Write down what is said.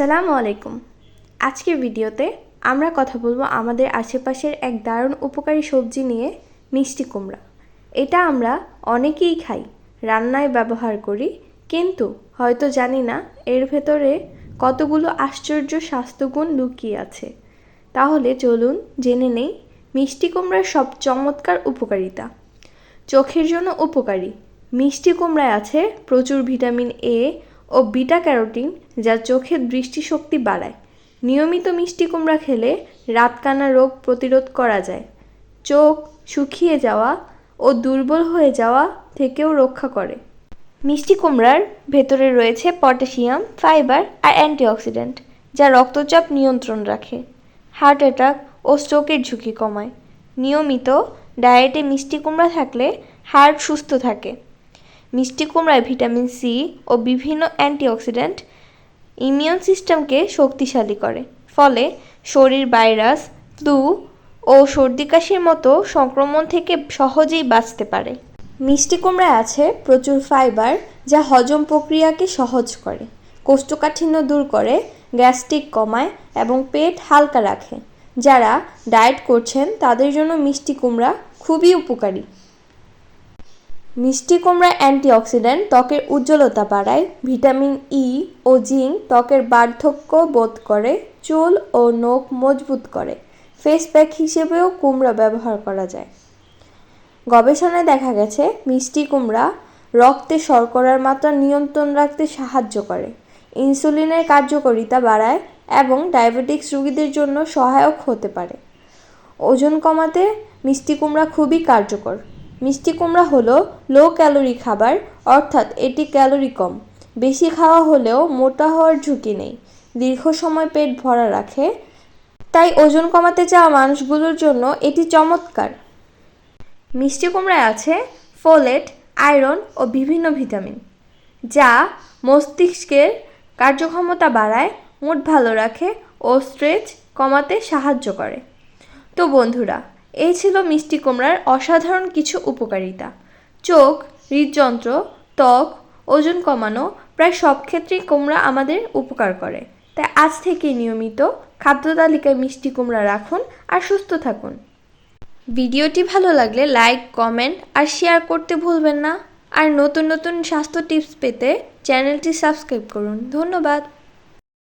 আসসালামু আলাইকুম। আজকের ভিডিওতে আমরা কথা বলব আমাদের আশেপাশের এক দারুণ উপকারী সবজি নিয়ে মিষ্টি কুমড়া। এটা আমরা অনেকেই খাই, রান্নায় ব্যবহার করি, কিন্তু হয়তো জানি না এর ভেতরে কতগুলো আশ্চর্য স্বাস্থ্যগুণ লুকিয়ে আছে। তাহলে চলুন জেনে নেই মিষ্টি কুমড়ার সব চমৎকার উপকারিতা। চোখের জন্য উপকারী। মিষ্টি কুমড়ায় আছে প্রচুর ভিটামিন এ ও বিটা ক্যারোটিন, যা চোখের দৃষ্টিশক্তি বাড়ায়। নিয়মিত মিষ্টি কুমড়া খেলে রাতকানা রোগ প্রতিরোধ করা যায়। চোখ শুকিয়ে যাওয়া ও দুর্বল হয়ে যাওয়া থেকেও রক্ষা করে। মিষ্টি কুমড়ার ভেতরে রয়েছে পটাশিয়াম, ফাইবার আর অ্যান্টিঅক্সিডেন্ট, যা রক্তচাপ নিয়ন্ত্রণ রাখে, হার্ট অ্যাটাক ও স্ট্রোকের ঝুঁকি কমায়। নিয়মিত ডায়েটে মিষ্টি কুমড়া থাকলে হার্ট সুস্থ থাকে। মিষ্টি কুমড়ায় ভিটামিন সি ও বিভিন্ন অ্যান্টিঅক্সিডেন্ট ইমিউন সিস্টেমকে শক্তিশালী করে। ফলে শরীর ভাইরাস, ফ্লু ও সর্দি কাশির মতো সংক্রমণ থেকে সহজেই বাঁচতে পারে। মিষ্টি কুমড়ায় আছে প্রচুর ফাইবার যা হজম প্রক্রিয়াকে সহজ করে, কোষ্ঠকাঠিন্য দূর করে, গ্যাস্ট্রিক কমায় এবং পেট হালকা রাখে। যারা ডায়েট করছেন তাদের জন্য মিষ্টি কুমড়া খুবই উপকারী। মিষ্টি কুমড়া অ্যান্টিঅক্সিডেন্ট ত্বকের উজ্জ্বলতা বাড়ায়, ভিটামিন ই ও জিঙ্ক ত্বকের বার্ধক্য বোধ করে, চুল ও নখ মজবুত করে। ফেস প্যাক হিসেবেও কুমড়া ব্যবহার করা যায়। গবেষণায় দেখা গেছে, মিষ্টি কুমড়া রক্তে শর্করার মাত্রা নিয়ন্ত্রণ রাখতে সাহায্য করে। ইনসুলিনের কার্যকারিতা বাড়ায় এবং ডায়াবেটিক্স রোগীদের জন্য সহায়ক হতে পারে। ওজন কমাতে মিষ্টি কুমড়া খুবই কার্যকর। মিষ্টি কুমড়া হলো লো ক্যালোরি খাবার, অর্থাৎ এটি ক্যালোরি কম। বেশি খাওয়া হলেও মোটা হওয়ার ঝুঁকি নেই। দীর্ঘ সময় পেট ভরা রাখে। তাই ওজন কমাতে চাওয়া মানুষগুলোর জন্য এটি চমৎকার। মিষ্টি কুমড়ায় আছে ফোলেট, আয়রন ও বিভিন্ন ভিটামিন, যা মস্তিষ্কের কার্যক্ষমতা বাড়ায়, মুড ভালো রাখে ও স্ট্রেচ কমাতে সাহায্য করে। তো বন্ধুরা এই ছিল মিষ্টি কুমড়ার অসাধারণ কিছু উপকারিতা। চোখ, হৃদযন্ত্র, ত্বক, ওজন কমানো প্রায় সব ক্ষেত্রেই কুমড়া আমাদের উপকার করে। তাই আজ থেকে নিয়মিত খাদ্য তালিকায় মিষ্টি কুমড়া রাখুন আর সুস্থ থাকুন। ভিডিওটি ভালো লাগলে লাইক, কমেন্ট আর শেয়ার করতে ভুলবেন না। আর নতুন নতুন স্বাস্থ্য টিপস পেতে চ্যানেলটি সাবস্ক্রাইব করুন। ধন্যবাদ।